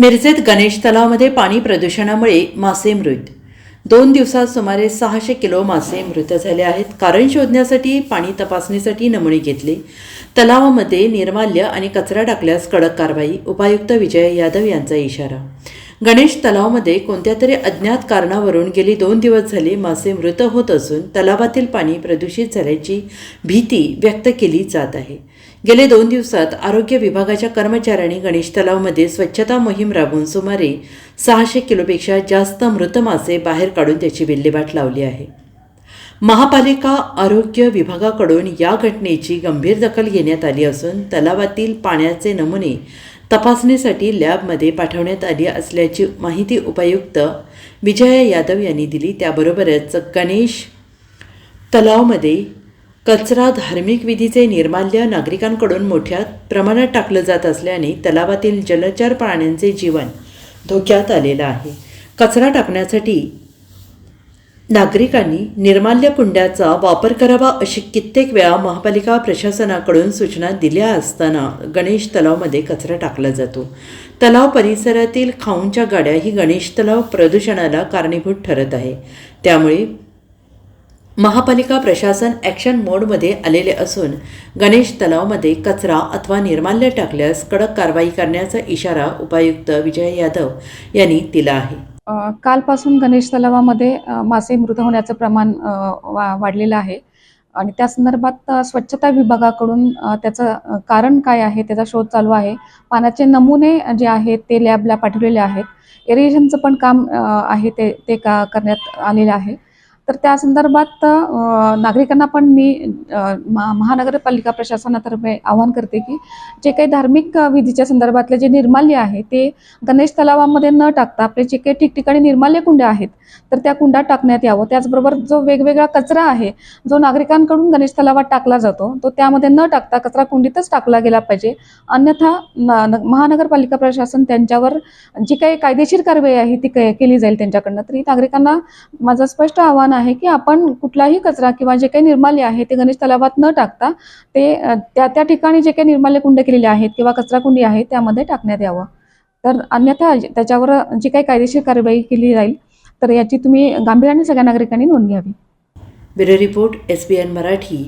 मिरजेत गणेश तलावामध्ये पाणी प्रदूषणामुळे मासे मृत. दोन दिवसात सुमारे सहाशे किलो मासे मृत झाले आहेत. कारण शोधण्यासाठी पाणी तपासणीसाठी नमुने घेतले. तलावामध्ये निर्माल्य आणि कचरा टाकल्यास कडक कारवाई. उपायुक्त विजय यादव यांचा इशारा. गणेश तलावामध्ये कोणत्या तरी अज्ञात कारणावरून गेली दोन दिवस झाले मासे मृत होत असून तलावातील पाणी प्रदूषित झाल्याची भीती व्यक्त केली जात आहे. गेले दोन दिवसात आरोग्य विभागाच्या कर्मचाऱ्यांनी गणेश तलावमध्ये स्वच्छता मोहीम राबवून सुमारे सहाशे किलोपेक्षा जास्त मृत मासे बाहेर काढून त्याची विल्हेवाट लावली आहे. महापालिका आरोग्य विभागाकडून या घटनेची गंभीर दखल घेण्यात आली असून तलावातील पाण्याचे नमुने तपासणीसाठी लॅबमध्ये पाठवण्यात आली असल्याची माहिती उपायुक्त विजया यादव यांनी दिली. त्याबरोबरच गणेश तलावमध्ये कचरा धार्मिक विधीचे निर्माल्य नागरिकांकडून मोठ्या प्रमाणात टाकलं जात असल्याने तलावातील जलचर प्राण्यांचे जीवन धोक्यात आलेलं आहे. कचरा टाकण्यासाठी नागरिकांनी निर्माल्य कुंड्याचा वापर करावा अशी कित्येक वेळा महापालिका प्रशासनाकडून सूचना दिल्या असताना गणेश तलावमध्ये कचरा टाकला जातो. तलाव परिसरातील खाऊंच्या गाड्या ही गणेश तलाव प्रदूषणाला कारणीभूत ठरत आहे. त्यामुळे महापालिका प्रशासन ॲक्शन मोडमध्ये आलेले असून गणेश तलावमध्ये कचरा अथवा निर्माल्य टाकल्यास कडक कारवाई करण्याचा इशारा उपायुक्त विजय यादव यांनी दिला आहे. कालपासून गणेश तलावामध्ये मासे मृत होण्याचं प्रमाण वा वाढलेलं आहे. आणि त्या संदर्भात स्वच्छता विभागाकडून त्याचं कारण काय आहे त्याचा शोध चालू आहे. पाण्याचे नमुने जे आहेत ते लॅबला पाठवलेले आहेत. एरिएशनचं पण काम आहे ते ते का करण्यात आलेलं आहे. तर त्या संदर्भात नागरिकांना पण मी महा महानगरपालिका प्रशासनातर्फे आवाहन करते की जे काही धार्मिक विधीच्या संदर्भातले जे निर्माल्य आहे ते गणेश तलावामध्ये न टाकता आपले जे काही ठिकठिकाणी निर्माल्य कुंड्या आहेत तर त्या कुंड्यात टाकण्यात यावं. त्याचबरोबर जो वेगवेगळा कचरा आहे जो नागरिकांकडून गणेश तलावात टाकला जातो तो त्यामध्ये न टाकता कचरा कुंडीतच टाकला गेला पाहिजे. अन्यथा महानगरपालिका प्रशासन त्यांच्यावर जी काही कायदेशीर कारवाई आहे ती केली जाईल त्यांच्याकडनं. तरी नागरिकांना माझं स्पष्ट आव्हान आहे आहे की आपण कुठलाही कचरा किंवा जे काही निर्माल्य आहे ते गणेश तलावात न टाकता ते त्या त्या ठिकाणी जे काही निर्माल्य कुंड केलेले आहेत किंवा कचरा कुंडी आहे त्यामध्ये टाकण्यात यावं. तर अन्यथा त्याच्यावर जी काही कायदेशीर कारवाई केली जाईल तर याची तुम्ही गांभीर्याने सगळ्या नागरिकांनी नोंद घ्यावी. Bureau report S B N Marathi.